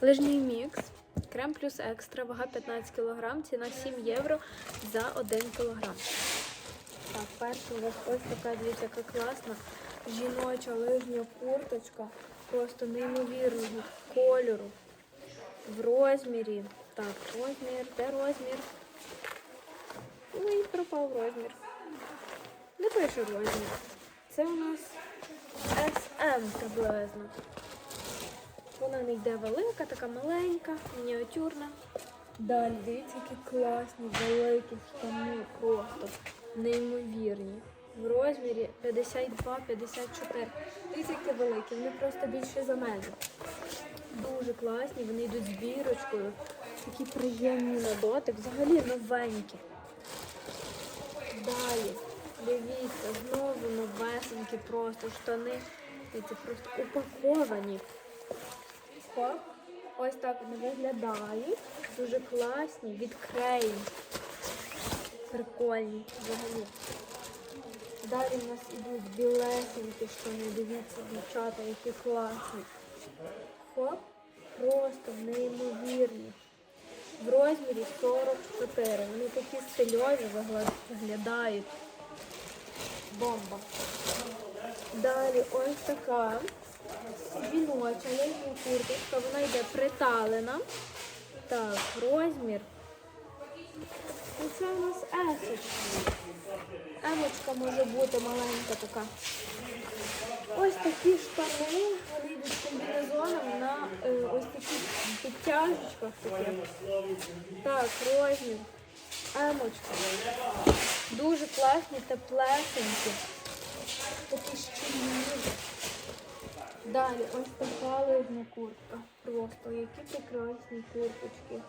Лижній мікс. Крем плюс екстра, вага 15 кг, ціна 7 євро за 1 кг. Так, перша у вас ось така, дивіться, яка класна жіноча лижня курточка. Просто неймовірного кольору. В розмірі. Так, розмір, де розмір? Ой, пропав розмір. Не пише розмір. Це у нас SM приблизно. Вона не йде велика, така маленька, мініатюрна. Далі, дивіться, які класні, великі штани, просто неймовірні. В розмірі 52-54. Дивіться, які великі, вони просто більше за мене. Дуже класні, вони йдуть з бірочкою. Такі приємні на дотик, взагалі новенькі. Далі, дивіться, знову новесенькі просто штани. Дивіться, просто упаковані. Хоп. Ось так вони виглядають. Дуже класні, від Крейн. Прикольні взагалі. Далі у нас ідуть білесенькі штани. Дивіться, дівчата, які класні. Хоп, просто неймовірні. В розмірі 44. Вони такі стильові виглядають. Бомба. Далі ось така жіноча літня курточка. Вона йде приталена. Так, розмір. Це у нас есочка. Емочка може бути маленька така. Ось такі штани, вони йдуть з комбінезоном на е, ось таких підтяжечках. Так, розмір. Емочка. Дуже класні, теплесенькі. Такі щільні. Далі ось така лижна куртка. Просто які прекрасні курточки.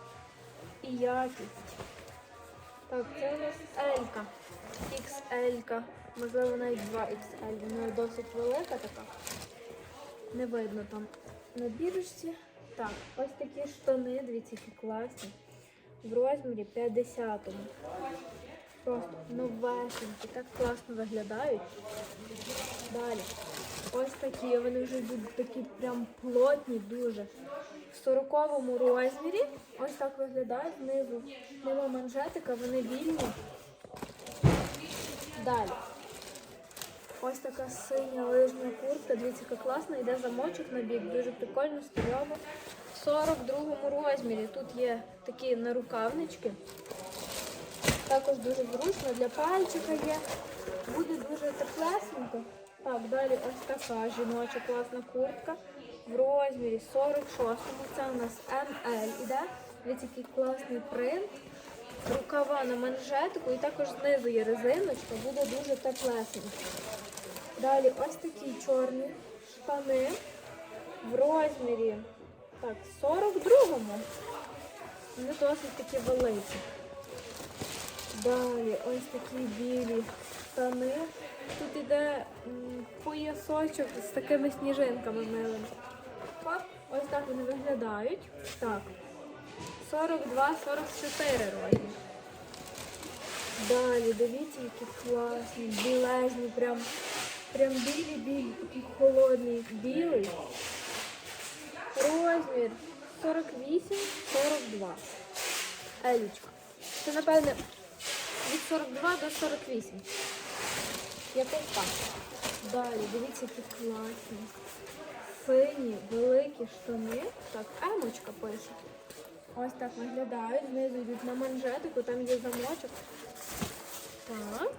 І якість. Так, це у нас Елька. XL. Можливо, навіть 2XL. Вона досить велика така. Не видно там на бірочці. Так, ось такі штани, дивіться, які класні. В розмірі 50 Просто новесенькі, так класно виглядають. Далі. Ось такі, вони вже йдуть такі прям плотні дуже. В 40-му розмірі. Ось так виглядають знизу. Нема манжетика, вони вільні. Далі. Ось така синя лижня куртка. Дивіться, яка класна, йде замочок на бік, дуже прикольно, стильово. В 42-му розмірі. Тут є такі нарукавнички. Також дуже зручно, для пальчика є. Буде дуже теплесенько. Так, далі ось така жіноча класна куртка. В розмірі 46-му. Це у нас ML іде. Дивіться, який класний принт. Рукава на манжетику і також знизу є резиночка, буде дуже теплесенько. Далі ось такі чорні штани в розмірі так, 42-му. Вони досить такі великі. Далі ось такі білі штани. Тут іде поясочок з такими сніжинками милими. Ось так вони виглядають. Так. 42-44 розмір. Далі, дивіться, які класні, білезні, прям, прям білі-білі, такий холодний, білий. Розмір 48-42. Елічка. Це, напевне, від 42 до 48. Так. Далі, дивіться, які класні. Сині, великі штани. Так, емочка пише. Ось так виглядають. Знизу йдуть на манжетику, там є замочок. Так.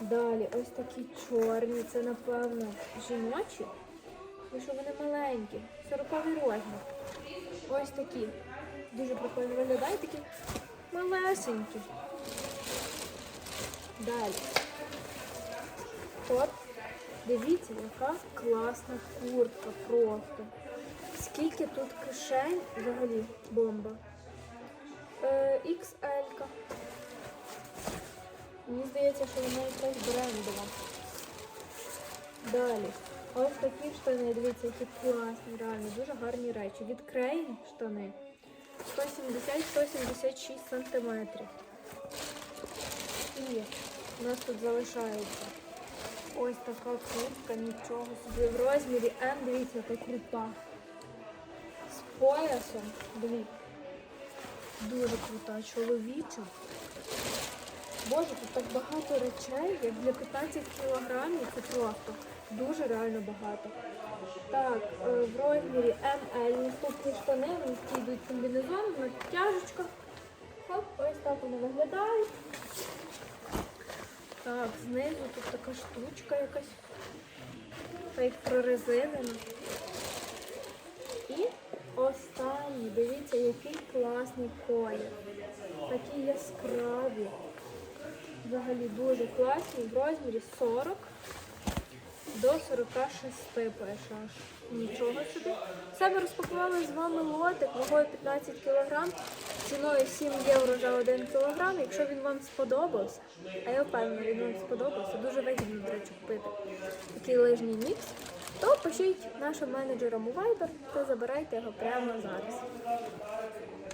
Далі ось такі чорні. Це, напевно, жіночі. Тому що вони маленькі. 40 розмір. Ось такі. Дуже прикольно виглядають, такі малесенькі. Далі. От, дивіться, яка класна куртка просто. Скільки тут кишень взагалі бомба. Е, XL. -ка. Мені здається, що вона якась брендова. Далі. Ось такі штани, дивіться, які класні, реально, дуже гарні речі. Від Крейн штани 170-176 сантиметрів. І у нас тут залишається ось така куртка, нічого собі в розмірі М, дивіться, яка крута. з поясом. Дивіться. Дуже крута чоловіча. Боже, тут так багато речей, як для 15 кілограмів, це просто дуже реально багато. Так, е, в розмірі ML наступні штани, вони йдуть комбінезон, натяжечка. Хоп, ось так вони виглядають. Так, знизу тут така штучка якась. Фейк прорезинена. І останній, дивіться, який класний колір. Такі яскраві. Взагалі дуже класні в розмірі 40 до 46 пише аж. Нічого собі. Ми розпакували з вами лотик вагою 15 кг, ціною 7 євро за 1 кг. Якщо він вам сподобався, а я впевнена, він вам сподобався, дуже вигідно, до речі, купити такий лижній мікс, то пишіть нашим менеджерам у Viber та забирайте його прямо зараз.